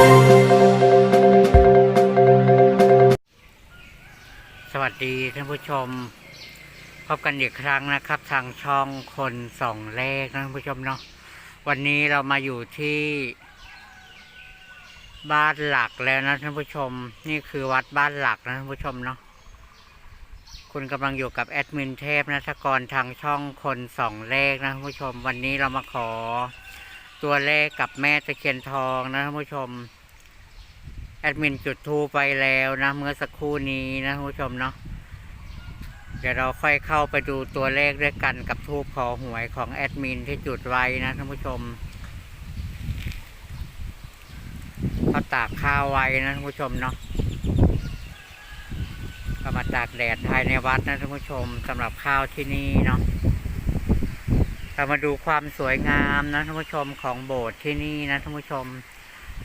สวัสดีท่านผู้ชม พบกันอีกครั้งนะครับ ทางช่องคนสองเลขนะท่านผู้ชมเนาะวันนี้เรามาอยู่ที่ บ้านหลักแล้วนะท่านผู้ชม นี่คือวัดบ้านหลักนะท่านผู้ชมเนาะคุณกำลังอยู่กับแอดมินเทพนัทกรทางช่องคนสองเลขนะท่านผู้ชม วันนี้เรามาขอ ตัวเลขกับแม่ตะเคียนทองนะท่านผู้ชม แอดมินจุดทูไปแล้วนะเมื่อสักครู่นี้นะท่านผู้ชมเนาะเดี๋ยวเราค่อยเข้าไปดูตัวเลขด้วยกันกับทูปขอหวยของแอดมินที่จุดไว้นะท่านผู้ชมเขาตากข้าวไว้นะท่านผู้ชมเนาะก็มาตากแดดภายในวัดนะท่านผู้ชมสำหรับข้าวที่นี่เนาะ เรามาดูความสวยงามนะท่านผู้ชมของโบสถ์ที่นี่นะท่านผู้ชม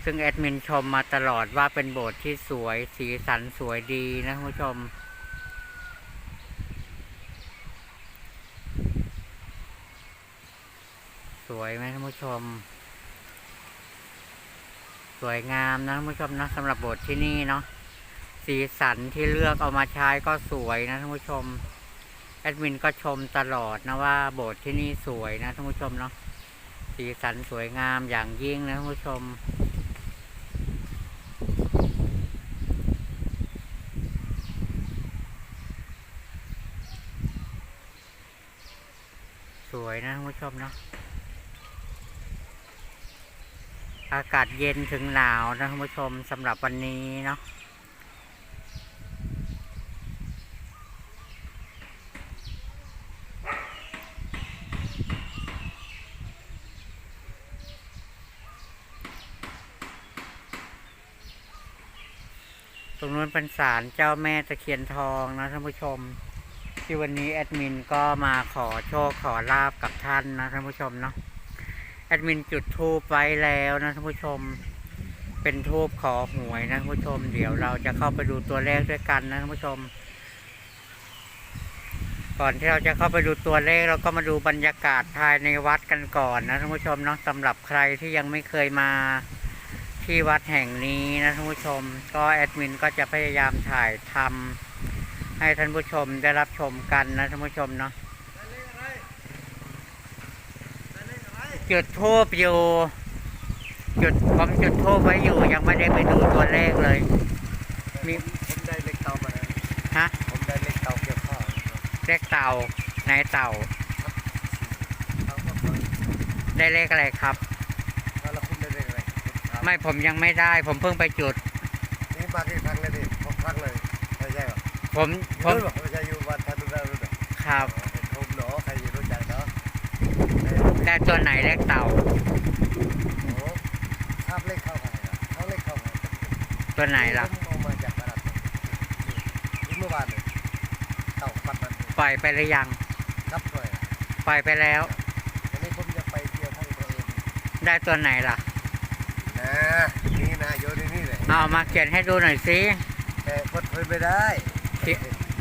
ซึ่งแอดมินชมมาตลอดว่าเป็นโบสถ์ที่สวยสีสันสวยดีนะคุณผู้ชมสวยไหมท่านผู้ชม สวยงามนะท่านผู้ชมนะสำหรับโบสถ์ที่นี่เนาะสีสันที่เลือกเอามาใช้ก็สวยนะท่านผู้ชม แอดมินก็ชมตลอดนะว่าโบสถ์ที่นี่สวยนะท่านผู้ชมเนาะสีสันสวยงามอย่างยิ่งนะท่านผู้ชม สวยนะท่านผู้ชมเนาะอากาศเย็นถึงหนาวนะท่านผู้ชมสำหรับวันนี้เนาะ ตรงนู้น เป็นศาลเจ้าแม่ตะเคียนทองนะท่านผู้ชม ที่วันนี้แอดมินก็มาขอโชคขอลาบกับท่านนะท่านผู้ชมเนาะแอดมินจุดทูปไว้แล้วนะท่านผู้ชม เป็นทูปขอหวยนะท่านผู้ชม เดี๋ยวเราจะเข้าไปดูตัวเลขด้วยกันนะท่านผู้ชม ก่อนที่เราจะเข้าไปดูตัวเลขเราก็มาดูบรรยากาศภายในวัดกันก่อนนะท่านผู้ชมเนาะสำหรับใครที่ยังไม่เคยมา ที่วัดแห่งนี้นะท่านผู้ชม ก็แอดมินก็จะพยายามถ่ายทำให้ท่านผู้ชมได้รับชมกันนะท่านผู้ชมเนาะจุดทูบอยู่ จุดผมจุดทูบไว้อยู่ยังไม่ได้ไปดูตัวเลขเลยมีผมได้เล็กเตามาแล้วฮะผมได้เล็กเตาเกี่ยวข้าวนะครับเลขเต่าในเต่าเอามาก่อนได้เลขอะไรครับ ไม่ผมยังไม่ได้ ผมเพิ่งไปจุด นี่มากี่ครั้งเลยดิหกครั้งเลยไม่ใช่หรอผมผมรู้หรอไม่ใช่อยู่วันทันดูได้รู้หรอครับ เป็นทุมเนาะใครอยู่รู้จักเนาะได้ตัวไหนเลขเต่า โอ้ภาพเลขเข้าไปเขาเลขเข้าไปตัวไหนล่ะผมเอามาจากตลาดนี่เมื่อวานเลยเต่าปัดมันปล่อยไปหรือยัง ครับด้วยปล่อยไปแล้ว วันนี้ผมจะไปเที่ยวทั้งตัวเองได้ตัวไหนล่ะ นะนี่นะโยนในนี่เลยเอามาเขียนให้ดูหน่อยสิแต่เปิดเผยไม่ได้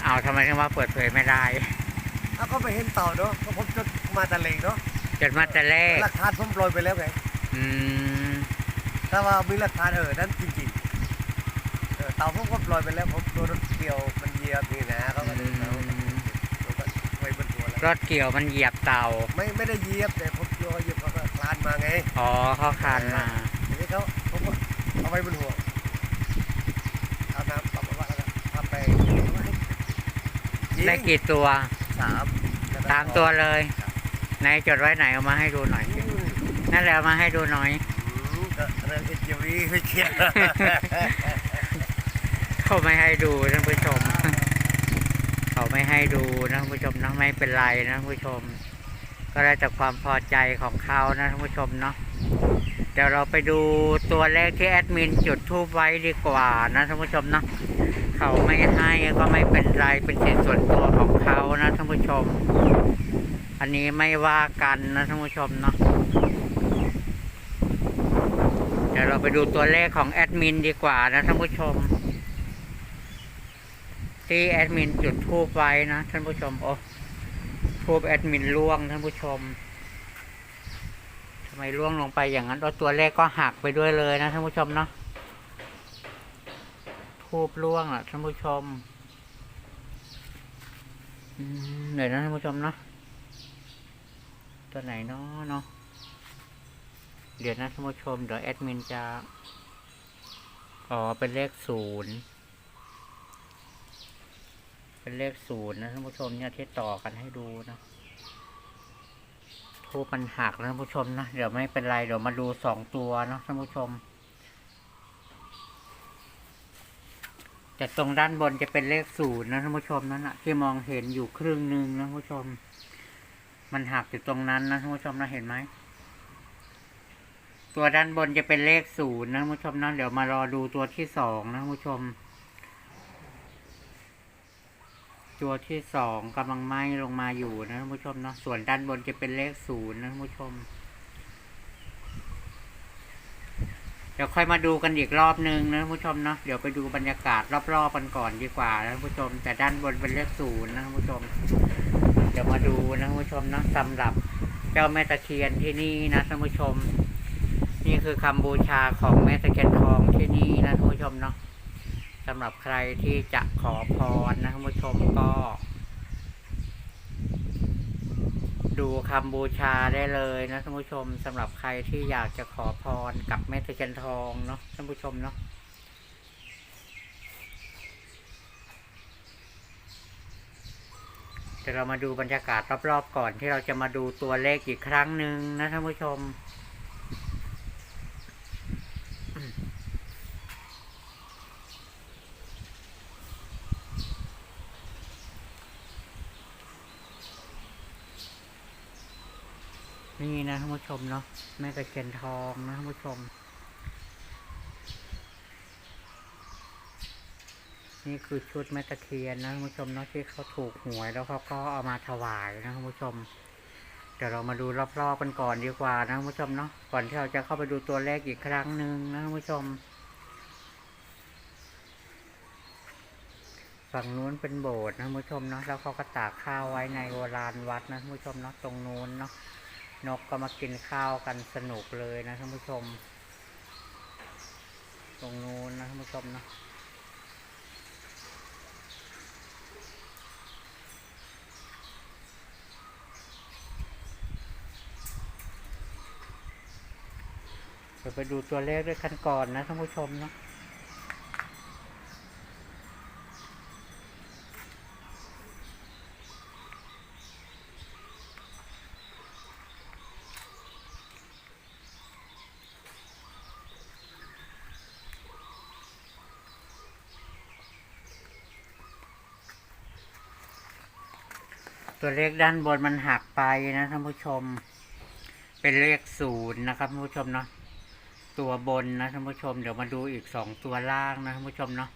เอาทำไมถึงว่าเปิดเผยไม่ได้เอาก็ไปเห็นเต่าเนาะเพราะผมจะมาตะเลงเนาะจดมาแต่เลขหลักฐานผมโปรยไปแล้วไงอืมถ้าว่ามีหลักฐานเออนั่นจริงๆเออเต่าผมก็โปรยไปแล้วผมโดนรถเกี่ยวมันเหยียบนี่นะเขาก็เลยเต่าเราก็ไว้บนหัวแล้วรถเกี่ยวมันเหยียบเต่า ไม่ไม่ได้เหยียบแต่ผมโยนเหยียบเขาก็คลานมาไง อ๋อเขาคานมา ทีนี้เขาผมก็เอาไว้บนหัวเอาน้ำปั๊มมาแล้วก็ทำไปยิงได้กี่ตัวสามตามตัวเลยไหนจดไว้ไหนเอามาให้ดูหน่อยสิอืมนั่นแหละเอามาให้ดูหน่อยอืมก็เรื่องเอ็นจีวีไม่เครียดเขาไม่ให้ดูท่านผู้ชม เขาไม่ให้ดูนะท่านผู้ชมนะไม่เป็นไรนะท่านผู้ชม ก็ได้แต่ความพอใจของเขานะท่านผู้ชมเนาะเดี๋ยวเราไปดูตัวเลขที่แอดมินจุดทูบไว้ดีกว่านะท่านผู้ชมเนาะเขาไม่ให้ก็ไม่เป็นไรเป็นสิทธิส่วนตัวของเขานะท่านผู้ชม อันนี้ไม่ว่ากันนะท่านผู้ชมเนาะเดี๋ยวเราไปดูตัวเลขของแอดมินดีกว่านะท่านผู้ชม ที่แอดมินจุดทูบไว้นะท่านผู้ชมโอ้ ทูบแอดมินล่วงท่านผู้ชมทำไมล่วงลงไปอย่างนั้นแล้วตัวเลขก็หักไปด้วยเลยนะท่านผู้ชมเนาะทูบล่วงอะท่านผู้ชมอืมเดี๋ยนะท่านผู้ชมเนาะตัวไหนเนาะเนาะเดี๋ยวนะท่านผู้ชมเดี๋ยวแอดมินจะอ๋อเป็นเลขศูนย์ เป็นเลขศูนย์นะท่านผู้ชมเนี่ยที่ต่อกันให้ดูนะทูบมันหักนะท่านผู้ชมนะเดี๋ยวไม่เป็นไรเดี๋ยวมาดูสองตัวนะท่านผู้ชมแต่ตรงด้านบนจะเป็นเลขศูนย์นะท่านผู้ชมนั่นนะที่มองเห็นอยู่ครึ่งหนึ่งนะท่านผู้ชม มันหักอยู่ตรงนั้นนะท่านผู้ชมนะเห็นไหมตัวด้านบนจะเป็นเลขศูนย์นะท่านผู้ชมนะเดี๋ยวมารอดูตัวที่สองนะท่านผู้ชม ตัวที่สองกำลังไหม้ลงมาอยู่นะท่านผู้ชมเนาะส่วนด้านบนจะเป็นเลขศูนย์นะท่านผู้ชม เดี๋ยวค่อยมาดูกันอีกรอบนึงนะท่านผู้ชมเนาะเดี๋ยวไปดูบรรยากาศรอบๆกันก่อนดีกว่านะท่านผู้ชม แต่ด้านบนเป็นเลขศูนย์นะท่านผู้ชม เดี๋ยวมาดูนะท่านผู้ชมเนาะสำหรับเจ้าแม่ตะเคียนที่นี่นะท่านผู้ชม นี่คือคำบูชาของแม่ตะเคียนทองที่นี่นะท่านผู้ชมเนาะ สำหรับใครที่จะขอพรนะท่านผู้ชมก็ ดูคำบูชาได้เลยนะท่านผู้ชมสำหรับใครที่อยากจะขอพรกับแม่ตะเคียนทองเนาะท่านผู้ชมเนาะเดี๋ยวเรามาดูบรรยากาศรอบๆก่อนที่เราจะมาดูตัวเลขอีกครั้งหนึ่งนะท่านผู้ชม นี่นะท่านผู้ชมเนาะแม่ตะเคียนทองนะท่านผู้ชม นี่คือชุดแม่ตะเคียนนะท่านผู้ชมเนาะที่เขาถูกหวยแล้วเขาก็เอามาถวายนะท่านผู้ชมเดี๋ยวเรามาดูรอบๆกันก่อนดีกว่านะท่านผู้ชมเนาะก่อนที่เราจะเข้าไปดูตัวเลขอีกครั้งหนึ่งนะท่านผู้ชมฝั่งนู้นเป็นโบสถ์นะท่านผู้ชมเนาะแล้วเขาก็ตากข้าวไว้ในโบราณวัดนะท่านผู้ชมเนาะตรงนู้นเนาะ นกก็มากินข้าวกันสนุกเลยนะท่านผู้ชม ตรงนู้นนะท่านผู้ชมนะเดี๋ยวไปดูตัวเลขด้วยกันก่อนนะท่านผู้ชมเนาะ ตัวเลขด้านบนมันหักไปนะท่านผู้ชม เป็นเลขศูนย์นะครับท่านผู้ชมเนาะตัวบนนะท่านผู้ชม เดี๋ยวมาดูอีกสองตัวล่างนะท่านผู้ชมเนาะ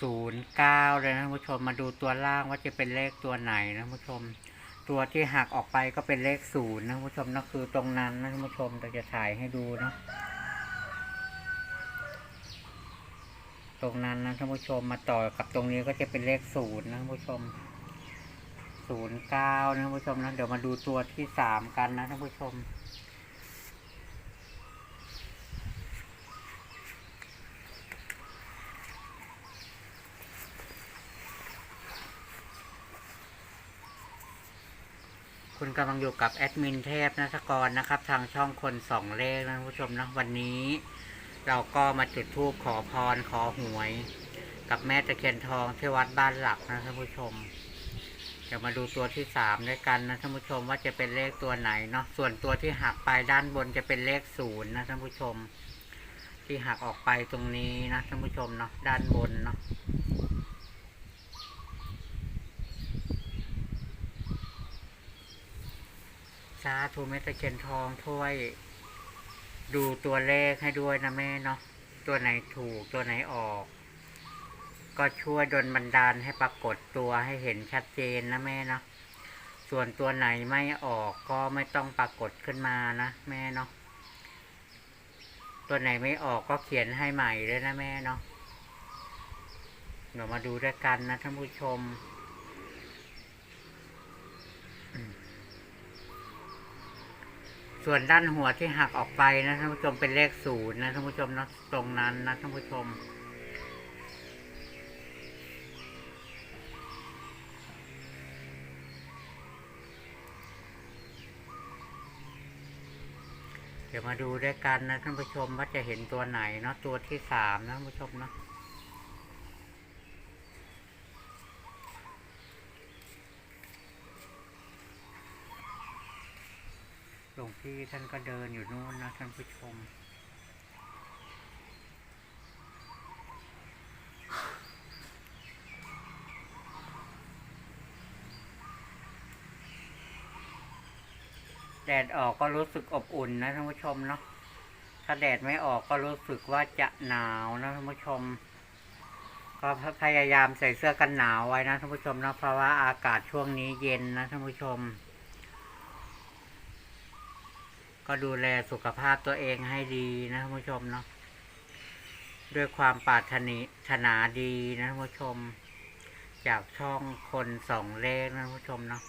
ศูนย์เก้าเลยนะท่านผู้ชมมาดูตัวล่างว่าจะเป็นเลขตัวไหนนะท่านผู้ชม ตัวที่หักออกไปก็เป็นเลขศูนย์นะท่านผู้ชมเนาะคือตรงนั้นนะท่านผู้ชมเราจะถ่ายให้ดูเนาะตรงนั้นนะท่านผู้ชมมาต่อกับตรงนี้ก็จะเป็นเลขศูนย์นะท่านผู้ชม ศูนย์เก้านะท่านผู้ชมนะ เดี๋ยวมาดูตัวที่สามกันนะท่านผู้ชม คุณกำลังอยู่กับแอดมินเทพนัทกรนะครับ ทางช่องคนสองเลขนะท่านผู้ชมนะวันนี้ เราก็มาจุดธูปขอพรขอหวย กับแม่ตะเคียนทองที่วัดบ้านหลักนะท่านผู้ชม ดี๋ยวมาดูตัวที่สามด้วยกันนะท่านผู้ชมว่าจะเป็นเลขตัวไหนเนาะส่วนตัวที่หักไปด้านบนจะเป็นเลขศูนย์นะท่านผู้ชม ที่หักออกไปตรงนี้นะท่านผู้ชมเนาะด้านบนเนาะสาธุเมตตาเคียนทองช่วยดูตัวเลขให้ด้วยนะแม่เนาะตัวไหนถูกตัวไหนออก ก็ช่วยดลบันดาลให้ปรากฏตัวให้เห็นชัดเจนนะแม่เนาะส่วนตัวไหนไม่ออกก็ไม่ต้องปรากฏขึ้นมานะแม่เนาะตัวไหนไม่ออกก็เขียนให้ใหม่เลยนะแม่เนาะเดี๋ยวมาดูด้วยกันนะท่านผู้ชมส่วนด้านหัวที่หักออกไปนะท่านผู้ชมเป็นเลขศูนย์นะท่านผู้ชมเนาะตรงนั้นนะท่านผู้ชม ดี๋ยวมาดูด้วยกันนะท่านผู้ชมว่าจะเห็นตัวไหนเนาะตัวที่สามนะท่านผู้ชมเนาะหลวงพี่ท่านก็เดินอยู่นู้นนะท่านผู้ชม ดดออกก็รู้สึกอบอุ่นนะท่านผู้ชมเนาะ ถ้าแดดไม่ออกก็รู้สึกว่าจะหนาวนะท่านผู้ชม ก็พยายามใส่เสื้อกันหนาวไว้นะท่านผู้ชมเนาะเพราะว่าอากาศช่วงนี้เย็นนะท่านผู้ชม ก็ดูแลสุขภาพตัวเองให้ดีนะท่านผู้ชมเนาะ ด้วยความปรารถนิถนาดีนะท่านผู้ชม จากช่องคนสองเลขนะท่านผู้ชมเนาะ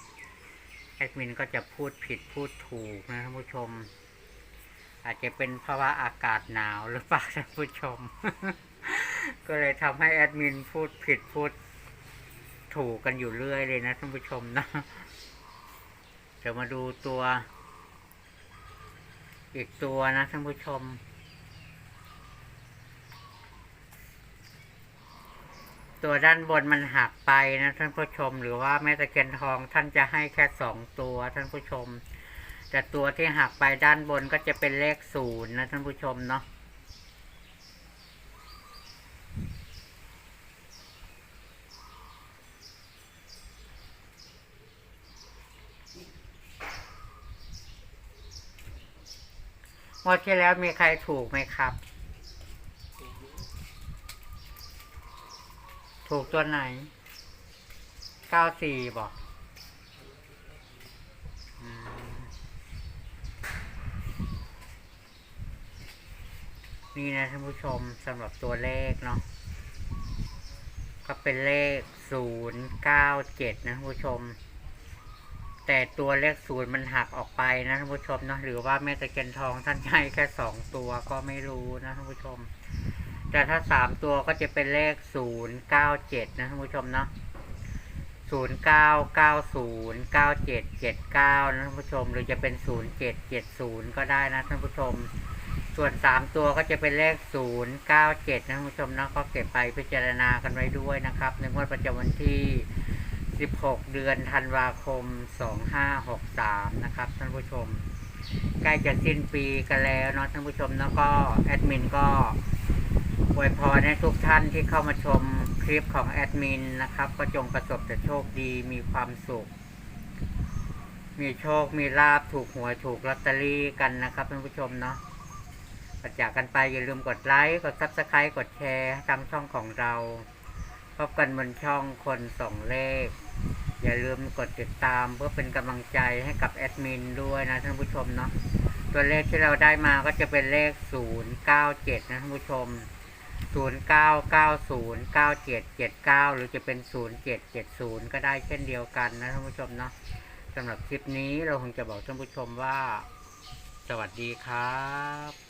แอดมินก็จะพูดผิดพูดถูกนะท่านผู้ชม อาจจะเป็นเพราะว่าอากาศหนาวหรือเปล่าท่านผู้ชม ก็เลยทำให้แอดมินพูดผิดพูดถูกกันอยู่เรื่อยเลยนะท่านผู้ชมนะเดี๋ยวมาดูตัว อีกตัวนะท่านผู้ชม ตัวด้านบนมันหักไปนะท่านผู้ชม หรือว่าแม่ตะเคียนทองท่านจะให้แค่สองตัวท่านผู้ชม แต่ตัวที่หักไปด้านบนก็จะเป็นเลขศูนย์นะท่านผู้ชมเนาะงวดที่แล้วมีใครถูกไหมครับ ถูกตัวไหน เก้าสี่บอกนี่นะท่านผู้ชมสำหรับตัวเลขเนาะก็เป็นเลขศูนย์เก้าเจ็ดนะท่านผู้ชม แต่ตัวเลขศูนย์มันหักออกไปนะท่านผู้ชมเนาะหรือว่าแม่ตะเคียนทองท่านให้แค่สองตัวก็ไม่รู้นะท่านผู้ชม แต่ถ้าสามตัวก็จะเป็นเลขศูนย์เก้าเจ็ดนะท่านผู้ชมเนาะศูนย์เก้าเก้าศูนย์เก้าเจ็ดเจ็ดเก้านะท่านผู้ชม หรือจะเป็นศูนย์เจ็ดเจ็ดศูนย์ก็ได้นะท่านผู้ชม ส่วนสามตัวก็จะเป็นเลขศูนย์เก้าเจ็ดนะท่านผู้ชมเนาะก็เก็บไปพิจารณากันไว้ด้วยนะครับ ในงวดประจำวันที่สิบหกเดือนธันวาคมสองห้าหกสามนะครับท่านผู้ชม ใกล้จะสิ้นปีกันแล้วเนาะท่านผู้ชมแล้วก็แอดมินก็ อวยพรให้ทุกท่านที่เข้ามาชมคลิปของแอดมินนะครับ ก็จงประสบแต่โชคดีมีความสุข มีโชคมีลาบถูกหวยถูกลอตเตอรี่กันนะครับท่านผู้ชมเนาะก่อนจากกันไปอย่าลืมกดไลค์กดซับสไครต์กดแชร์ตามช่องของเรา พบกันบนช่องคนส่งเลข อย่าลืมกดติดตามเพื่อเป็นกำลังใจให้กับแอดมินด้วยนะท่านผู้ชมเนาะตัวเลขที่เราได้มาก็จะเป็นเลข 097 นะท่านผู้ชม 0990 9779หรือจะเป็น0770ก็ได้เช่นเดียวกันนะท่านผู้ชมเนาะสำหรับคลิปนี้เราคงจะบอกท่านผู้ชมว่า สวัสดีครับ